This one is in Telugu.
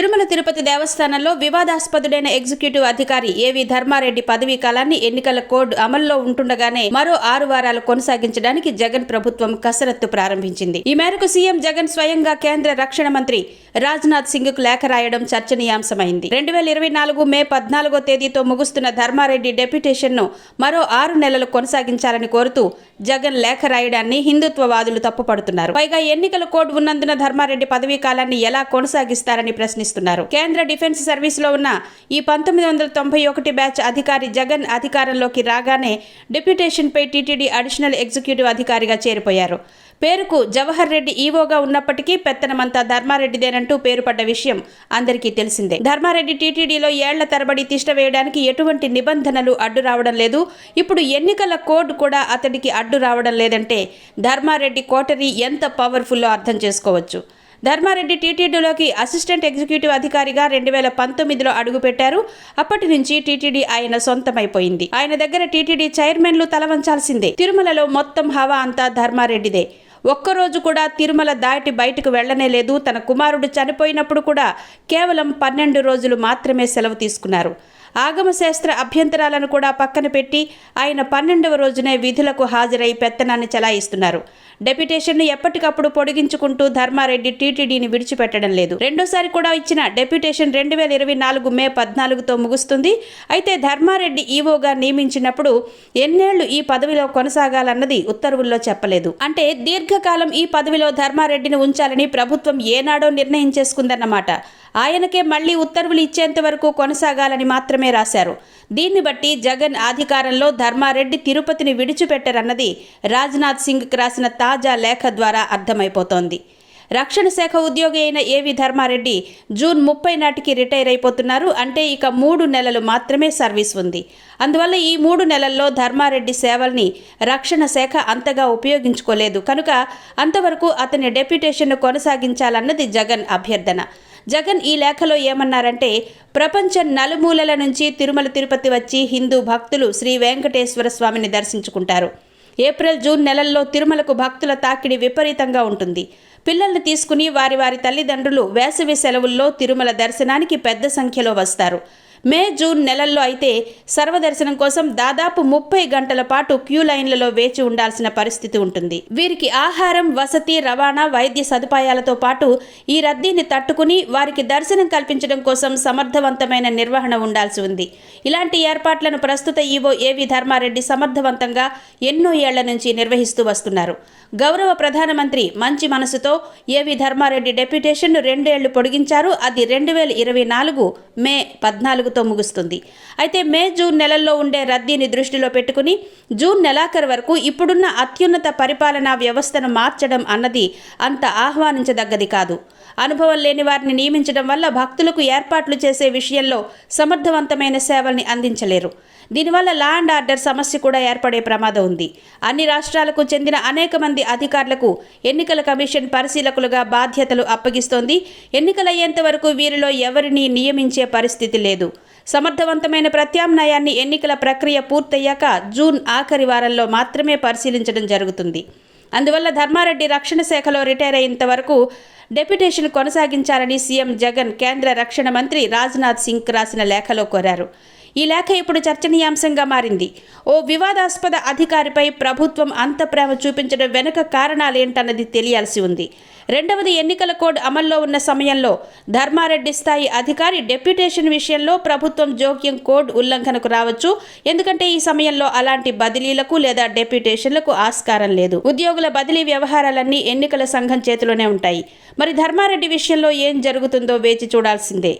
తిరుమల తిరుపతి దేవస్థానంలో వివాదాస్పదుడైన ఎగ్జిక్యూటివ్ అధికారి ఏవి ధర్మారెడ్డి పదవీ కాలాన్ని ఎన్నికల కోడ్ అమల్లో ఉంటుండగానే మరో ఆరు వారాలు కొనసాగించడానికి జగన్ ప్రభుత్వం కసరత్తు ప్రారంభించింది. ఈ మేరకు సీఎం జగన్ స్వయంగా కేంద్ర రక్షణ మంత్రి రాజ్నాథ్ సింగ్కు లేఖ రాయడం చర్చనీయాంశమైంది. రెండు వేల ఇరవై నాలుగు మే పద్నాలుగో తేదీతో ముగుస్తున్న ధర్మారెడ్డి డెప్యుటేషన్ను మరో ఆరు నెలలు కొనసాగించాలని కోరుతూ జగన్ లేఖ రాయడాన్ని హిందుత్వవాదులు తప్పుపడుతున్నారు. పైగా ఎన్నికల కోడ్ ఉన్నందున ధర్మారెడ్డి పదవీ కాలాన్ని ఎలా కొనసాగిస్తారని ప్రశ్నిస్తున్నారు కేంద్ర డిఫెన్స్ సర్వీస్లో ఉన్న ఈ పంతొమ్మిది వందల తొంభై ఒకటి బ్యాచ్ అధికారి జగన్ అధికారంలోకి రాగానే డిప్యూటేషన్పై టీటీడీ అడిషనల్ ఎగ్జిక్యూటివ్ అధికారిగా చేరిపోయారు. పేరుకు జవహర్ రెడ్డి ఈవోగా ఉన్నప్పటికీ పెత్తనమంతా ధర్మారెడ్డిదేనంటూ పేరు పడ్డ విషయం అందరికీ తెలిసిందే. ధర్మారెడ్డి టీటీడీలో ఏళ్ళ తరబడి తిష్ట వేయడానికి ఎటువంటి నిబంధనలు అడ్డు రావడం లేదు. ఇప్పుడు ఎన్నికల కోడ్ కూడా అతడికి అడ్డు రావడం లేదంటే ధర్మారెడ్డి కోటరీ ఎంత పవర్ఫుల్లో అర్థం చేసుకోవచ్చు? ధర్మారెడ్డి టీటీడీలోకి అసిస్టెంట్ ఎగ్జిక్యూటివ్ అధికారిగా రెండు వేల పంతొమ్మిదిలో అడుగుపెట్టారు. అప్పటి నుంచి టీటీడీ ఆయన సొంతమైపోయింది. ఆయన దగ్గర టీటీడీ చైర్మన్లు తలవంచాల్సిందే. తిరుమలలో మొత్తం హవా అంతా ధర్మారెడ్డిదే. ఒక్కరోజు కూడా తిరుమల దాటి బయటకు వెళ్ళనే లేదు. తన కుమారుడు చనిపోయినప్పుడు కూడా కేవలం పన్నెండు రోజులు మాత్రమే సెలవు తీసుకున్నారు. ఆగమశాస్త్ర అభ్యంతరాలను కూడా పక్కన పెట్టి ఆయన పన్నెండవ రోజునే విధులకు హాజరై పెత్తనాన్ని చలాయిస్తున్నారు. డెప్యుటేషన్ను ఎప్పటికప్పుడు పొడిగించుకుంటూ ధర్మారెడ్డి టీటీడీని విడిచిపెట్టడం లేదు. రెండోసారి కూడా ఇచ్చిన డెప్యుటేషన్ రెండు వేల ఇరవై నాలుగు మే పద్నాలుగుతో ముగుస్తుంది. అయితే ధర్మారెడ్డి ఈవోగా నియమించినప్పుడు ఎన్నేళ్ళు ఈ పదవిలో కొనసాగాలన్నది ఉత్తర్వుల్లో చెప్పలేదు. అంటే దీర్ఘకాలం ఈ పదవిలో ధర్మారెడ్డిని ఉంచాలని ప్రభుత్వం ఏనాడో నిర్ణయం చేసుకుందన్నమాట. ఆయనకే మళ్ళీ ఉత్తర్వులు ఇచ్చేంత వరకు కొనసాగాలని మాత్రమే రాశారు. దీన్ని బట్టి జగన్ అధికారంలో ధర్మారెడ్డి తిరుపతిని విడిచిపెట్టరన్నది రాజ్నాథ్ సింగ్కి రాసిన తాజా లేఖ ద్వారా అర్థమైపోతోంది. రక్షణ శాఖ ఉద్యోగి అయిన ఏవి ధర్మారెడ్డి జూన్ ముప్పై నాటికి రిటైర్ అయిపోతున్నారు. అంటే ఇక మూడు నెలలు మాత్రమే సర్వీస్ ఉంది. అందువల్ల ఈ మూడు నెలల్లో ధర్మారెడ్డి సేవల్ని రక్షణ శాఖ అంతగా ఉపయోగించుకోలేదు. కనుక అంతవరకు అతని డెప్యుటేషన్ను కొనసాగించాలన్నది జగన్ అభ్యర్థన. జగన్ ఈ లేఖలో ఏమన్నారంటే ప్రపంచ నలుమూలల నుంచి తిరుమల తిరుపతి వచ్చి హిందూ భక్తులు శ్రీ వెంకటేశ్వర స్వామిని దర్శించుకుంటారు. ఏప్రిల్ జూన్ నెలల్లో తిరుమలకు భక్తుల తాకిడి విపరీతంగా ఉంటుంది. పిల్లల్ని తీసుకుని వారి వారి తల్లిదండ్రులు వేసవి సెలవుల్లో తిరుమల దర్శనానికి పెద్ద సంఖ్యలో వస్తారు. మే జూన్ నెలల్లో అయితే సర్వదర్శనం కోసం దాదాపు ముప్పై గంటల పాటు క్యూ లైన్లలో వేచి ఉండాల్సిన పరిస్థితి ఉంటుంది. వీరికి ఆహారం వసతి రవాణా వైద్య సదుపాయాలతో పాటు ఈ రద్దీని తట్టుకుని వారికి దర్శనం కల్పించడం కోసం సమర్థవంతమైన నిర్వహణ ఉండాల్సి ఉంది. ఇలాంటి ఏర్పాట్లను ప్రస్తుత ఈవో ఏవి ధర్మారెడ్డి సమర్థవంతంగా ఎన్నో ఏళ్ళ నుంచి నిర్వహిస్తూ వస్తున్నారు. గౌరవ ప్రధానమంత్రి మంచి మనసుతో ఏవి ధర్మారెడ్డి డెప్యుటేషన్ను రెండేళ్ళు పొడిగించారు. అది రెండు వేల ఇరవై నాలుగు మే పద్నాలుగు పద్నాలుగుతో ముగుస్తుంది. అయితే మే జూన్ నెలల్లో ఉండే రద్దీని దృష్టిలో పెట్టుకుని జూన్ నెలాఖరు వరకు ఇప్పుడున్న అత్యున్నత పరిపాలనా వ్యవస్థను మార్చడం అన్నది అంత ఆహ్వానించదగ్గది కాదు. అనుభవం లేని వారిని నియమించడం వల్ల భక్తులకు ఏర్పాట్లు చేసే విషయంలో సమర్థవంతమైన సేవల్ని అందించలేరు. దీనివల్ల లా అండ్ ఆర్డర్ సమస్య కూడా ఏర్పడే ప్రమాదం ఉంది. అన్ని రాష్ట్రాలకు చెందిన అనేక మంది అధికారులకు ఎన్నికల కమిషన్ పరిశీలకులుగా బాధ్యతలు అప్పగిస్తోంది. ఎన్నికలయ్యేంత వరకు వీరిలో ఎవరిని నియమించే పరిస్థితి లేదు. సమర్థవంతమైన ప్రత్యామ్నాయాన్ని ఎన్నికల ప్రక్రియ పూర్తయ్యాక జూన్ ఆఖరి వారంలో మాత్రమే పరిశీలించడం జరుగుతుంది. అందువల్ల ధర్మారెడ్డి రక్షణ శాఖలో రిటైర్ అయ్యేంత వరకు డెప్యుటేషన్ కొనసాగించాలని సీఎం జగన్ కేంద్ర రక్షణ మంత్రి రాజ్నాథ్ సింగ్ రాసిన లేఖలో కోరారు. ఈ లేఖ ఇప్పుడు చర్చనీయాంశంగా మారింది. ఓ వివాదాస్పద అధికారిపై ప్రభుత్వం అంత ప్రేమ చూపించడం వెనుక కారణాలేంటన్నది తెలియాల్సి ఉంది. రెండవది ఎన్నికల కోడ్ అమల్లో ఉన్న సమయంలో ధర్మారెడ్డి స్థాయి అధికారి డెప్యుటేషన్ విషయంలో ప్రభుత్వం జోక్యం కోడ్ ఉల్లంఘనకు రావచ్చు. ఎందుకంటే ఈ సమయంలో అలాంటి బదిలీలకు లేదా డెప్యుటేషన్లకు ఆస్కారం లేదు. ఉద్యోగుల బదిలీ వ్యవహారాలన్నీ ఎన్నికల సంఘం చేతిలోనే ఉంటాయి. మరి ధర్మారెడ్డి విషయంలో ఏం జరుగుతుందో వేచి చూడాల్సిందే.